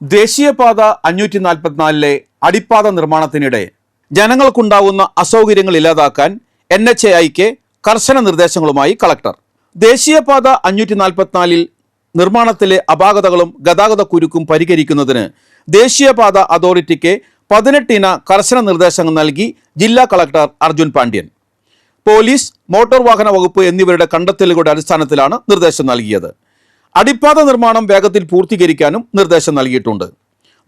ദേശീയപാത അഞ്ഞൂറ്റി നാൽപ്പത്തിനാലിലെ അടിപ്പാത നിർമ്മാണത്തിനിടെ ജനങ്ങൾക്കുണ്ടാവുന്ന അസൗകര്യങ്ങൾ ഇല്ലാതാക്കാൻ എൻ എച്ച് എ ഐക്ക് കർശന നിർദ്ദേശങ്ങളുമായി കളക്ടർ. ദേശീയപാത അഞ്ഞൂറ്റി നാൽപ്പത്തിനാലിൽ നിർമ്മാണത്തിലെ അപാകതകളും ഗതാഗത കുരുക്കും പരിഹരിക്കുന്നതിന് ദേശീയപാത അതോറിറ്റിക്ക് പതിനെട്ടിന കർശന നിർദ്ദേശങ്ങൾ നൽകി ജില്ലാ collector Arjun Pandian. Police motor വാഹന വകുപ്പ് എന്നിവരുടെ കണ്ടെത്തലുകളുടെ അടിസ്ഥാനത്തിലാണ് നിർദ്ദേശം നൽകിയത്. അടിപ്പാത നിർമ്മാണം വേഗത്തിൽ പൂർത്തീകരിക്കാനും നിർദ്ദേശം നൽകിയിട്ടുണ്ട്.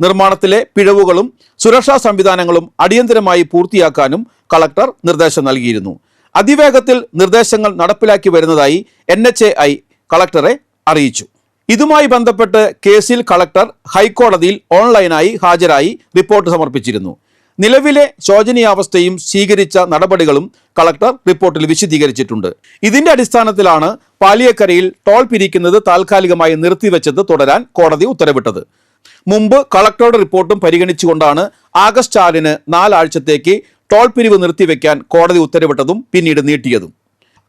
നിർമ്മാണത്തിലെ പിഴവുകളും സുരക്ഷാ സംവിധാനങ്ങളും അടിയന്തരമായി പൂർത്തിയാക്കാനും കളക്ടർ നിർദ്ദേശം നൽകിയിരുന്നു. അതിവേഗത്തിൽ നിർദ്ദേശങ്ങൾ നടപ്പിലാക്കി വരുന്നതായി എൻ എച്ച് ഐ കളക്ടറെ അറിയിച്ചു. ഇതുമായി ബന്ധപ്പെട്ട് കേസിൽ കളക്ടർ ഹൈക്കോടതിയിൽ ഓൺലൈനായി ഹാജരായി റിപ്പോർട്ട് സമർപ്പിച്ചിരുന്നു. നിലവിലെ ശോചനീയാവസ്ഥയും സ്വീകരിച്ച നടപടികളും കളക്ടർ റിപ്പോർട്ടിൽ വിശദീകരിച്ചിട്ടുണ്ട്. ഇതിന്റെ അടിസ്ഥാനത്തിലാണ് പാലിയക്കരയിൽ ടോൾ പിരിക്കുന്നത് താൽക്കാലികമായി നിർത്തിവെച്ചത് തുടരാൻ കോടതി ഉത്തരവിട്ടത്. മുമ്പ് കളക്ടറുടെ റിപ്പോർട്ടും പരിഗണിച്ചുകൊണ്ടാണ് ആഗസ്റ്റ് ആറിന് നാലാഴ്ചത്തേക്ക് ടോൾ പിരിവ് നിർത്തിവെക്കാൻ കോടതി ഉത്തരവിട്ടതും പിന്നീട് നീട്ടിയതും.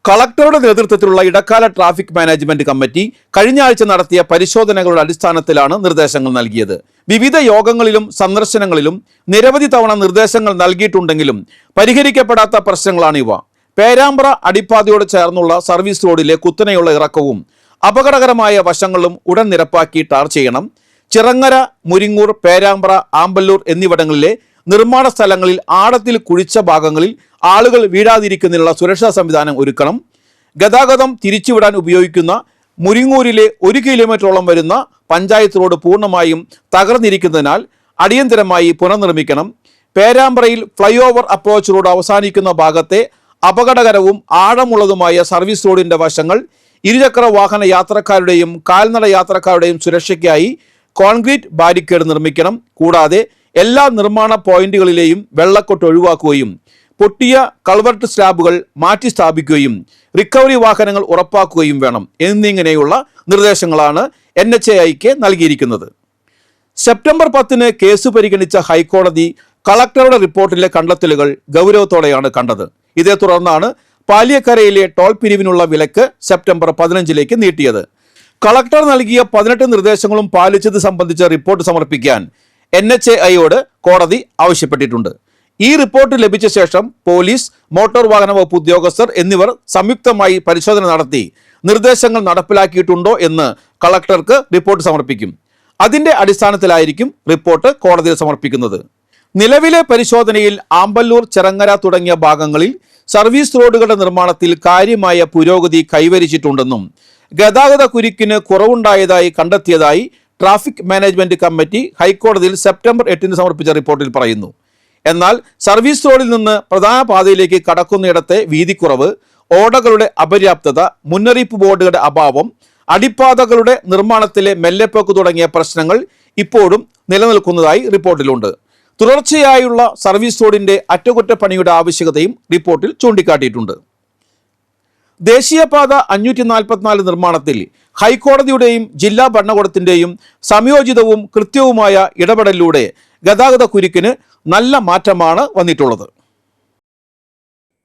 കളക്ടറുടെ നേതൃത്വത്തിലുള്ള ഇടക്കാല ട്രാഫിക് മാനേജ്മെന്റ് കമ്മിറ്റി കഴിഞ്ഞ ആഴ്ച നടത്തിയ പരിശോധനകളുടെ അടിസ്ഥാനത്തിലാണ് നിർദ്ദേശങ്ങൾ നൽകിയത്. വിവിധ യോഗങ്ങളിലും സന്ദർശനങ്ങളിലും നിരവധി തവണ നിർദ്ദേശങ്ങൾ നൽകിയിട്ടുണ്ടെങ്കിലും പരിഹരിക്കപ്പെടാത്ത പ്രശ്നങ്ങളാണ് ഇവ. പേരാമ്പ്ര അടിപ്പാതയോട് ചേർന്നുള്ള സർവീസ് റോഡിലെ കുത്തനെയുള്ള ഇറക്കവും അപകടകരമായ വശങ്ങളും ഉടൻ നിരപ്പാക്കി ടാർ ചെയ്യണം. ചിറങ്ങര മുരിങ്ങൂർ പേരാമ്പ്ര ആമ്പല്ലൂർ എന്നിവിടങ്ങളിലെ നിർമ്മാണ സ്ഥലങ്ങളിൽ ആഴത്തിൽ കുഴിച്ച ഭാഗങ്ങളിൽ ആളുകൾ വീഴാതിരിക്കുന്നതിനുള്ള സുരക്ഷാ സംവിധാനം ഒരുക്കണം. ഗതാഗതം തിരിച്ചുവിടാൻ ഉപയോഗിക്കുന്ന മുരിങ്ങൂരിലെ ഒരു കിലോമീറ്ററോളം വരുന്ന പഞ്ചായത്ത് റോഡ് പൂർണമായും തകർന്നിരിക്കുന്നതിനാൽ അടിയന്തരമായി പുനർനിർമ്മിക്കണം. പേരാമ്പ്രയിൽ ഫ്ലൈ ഓവർ അപ്രോച്ച് റോഡ് അവസാനിക്കുന്ന ഭാഗത്തെ അപകടകരവും ആഴമുള്ളതുമായ സർവീസ് റോഡിന്റെ വശങ്ങൾ ഇരുചക്ര വാഹന യാത്രക്കാരുടെയും കാൽനട യാത്രക്കാരുടെയും സുരക്ഷയ്ക്കായി കോൺക്രീറ്റ് ബാരിക്കേഡ് നിർമ്മിക്കണം. കൂടാതെ എല്ലാ നിർമ്മാണ പോയിന്റുകളിലെയും വെള്ളക്കൊട്ട് ഒഴിവാക്കുകയും പൊട്ടിയ കൾവർട്ട് സ്ലാബുകൾ മാറ്റി സ്ഥാപിക്കുകയും റിക്കവറി വാഹനങ്ങൾ ഉറപ്പാക്കുകയും വേണം എന്നിങ്ങനെയുള്ള നിർദ്ദേശങ്ങളാണ് എൻ എച്ച് എ ഐക്ക് നൽകിയിരിക്കുന്നത്. സെപ്റ്റംബർ പത്തിന് കേസ് പരിഗണിച്ച ഹൈക്കോടതി കളക്ടറുടെ റിപ്പോർട്ടിലെ കണ്ടെത്തലുകൾ ഗൗരവത്തോടെയാണ് കണ്ടത്. ഇതേ തുടർന്നാണ് പാലിയക്കരയിലെ ടോൾ പിരിവിനുള്ള വിലക്ക് സെപ്റ്റംബർ പതിനഞ്ചിലേക്ക് നീട്ടിയത്. കളക്ടർ നൽകിയ പതിനെട്ട് നിർദ്ദേശങ്ങളും പാലിച്ചത് സംബന്ധിച്ച റിപ്പോർട്ട് സമർപ്പിക്കാൻ എൻ എച്ച് എ ഐയോട് കോടതി ആവശ്യപ്പെട്ടിട്ടുണ്ട്. ഈ റിപ്പോർട്ട് ലഭിച്ച ശേഷം പോലീസ് മോട്ടോർ വാഹന വകുപ്പ് ഉദ്യോഗസ്ഥർ എന്നിവർ സംയുക്തമായി പരിശോധന നടത്തി. നിർദ്ദേശങ്ങൾ നടപ്പിലാക്കിയിട്ടുണ്ടോ എന്ന് കളക്ടർക്ക് റിപ്പോർട്ട് സമർപ്പിക്കും. അതിന്റെ അടിസ്ഥാനത്തിലായിരിക്കും റിപ്പോർട്ട് കോടതിയിൽ സമർപ്പിക്കുന്നത്. നിലവിലെ പരിശോധനയിൽ ആമ്പല്ലൂർ ചെറങ്ങര തുടങ്ങിയ ഭാഗങ്ങളിൽ സർവീസ് റോഡുകളുടെ നിർമ്മാണത്തിൽ കാര്യമായ പുരോഗതി കൈവരിച്ചിട്ടുണ്ടെന്നും ഗതാഗത കുരുക്കിന് കുറവുണ്ടായതായി കണ്ടെത്തിയതായി ട്രാഫിക് മാനേജ്മെന്റ് കമ്മിറ്റി ഹൈക്കോടതിയിൽ സെപ്റ്റംബർ എട്ടിന് സമർപ്പിച്ച റിപ്പോർട്ടിൽ പറയുന്നു. എന്നാൽ സർവീസ് റോഡിൽ നിന്ന് പ്രധാന പാതയിലേക്ക് കടക്കുന്നിടത്തെ വീതിക്കുറവ് ഓടകളുടെ അപര്യാപ്തത മുന്നറിയിപ്പ് ബോർഡുകളുടെ അഭാവം അടിപ്പാതകളുടെ നിർമ്മാണത്തിലെ മെല്ലെപ്പോക്ക് തുടങ്ങിയ പ്രശ്നങ്ങൾ ഇപ്പോഴും നിലനിൽക്കുന്നതായി റിപ്പോർട്ടിലുണ്ട്. തുടർച്ചയായുള്ള സർവീസ് റോഡിന്റെ അറ്റകുറ്റപ്പണിയുടെ ആവശ്യകതയും റിപ്പോർട്ടിൽ ചൂണ്ടിക്കാട്ടിയിട്ടുണ്ട്. ദേശീയപാത അഞ്ഞൂറ്റി നാൽപ്പത്തിനാല് നിർമ്മാണത്തിൽ ഹൈക്കോടതിയുടെയും ജില്ലാ ഭരണകൂടത്തിന്റെയും സംയോജിതവും കൃത്യവുമായ ഇടപെടലിലൂടെ ഗതാഗത കുരുക്കിന് നല്ല മാറ്റമാണ് വന്നിട്ടുള്ളത്.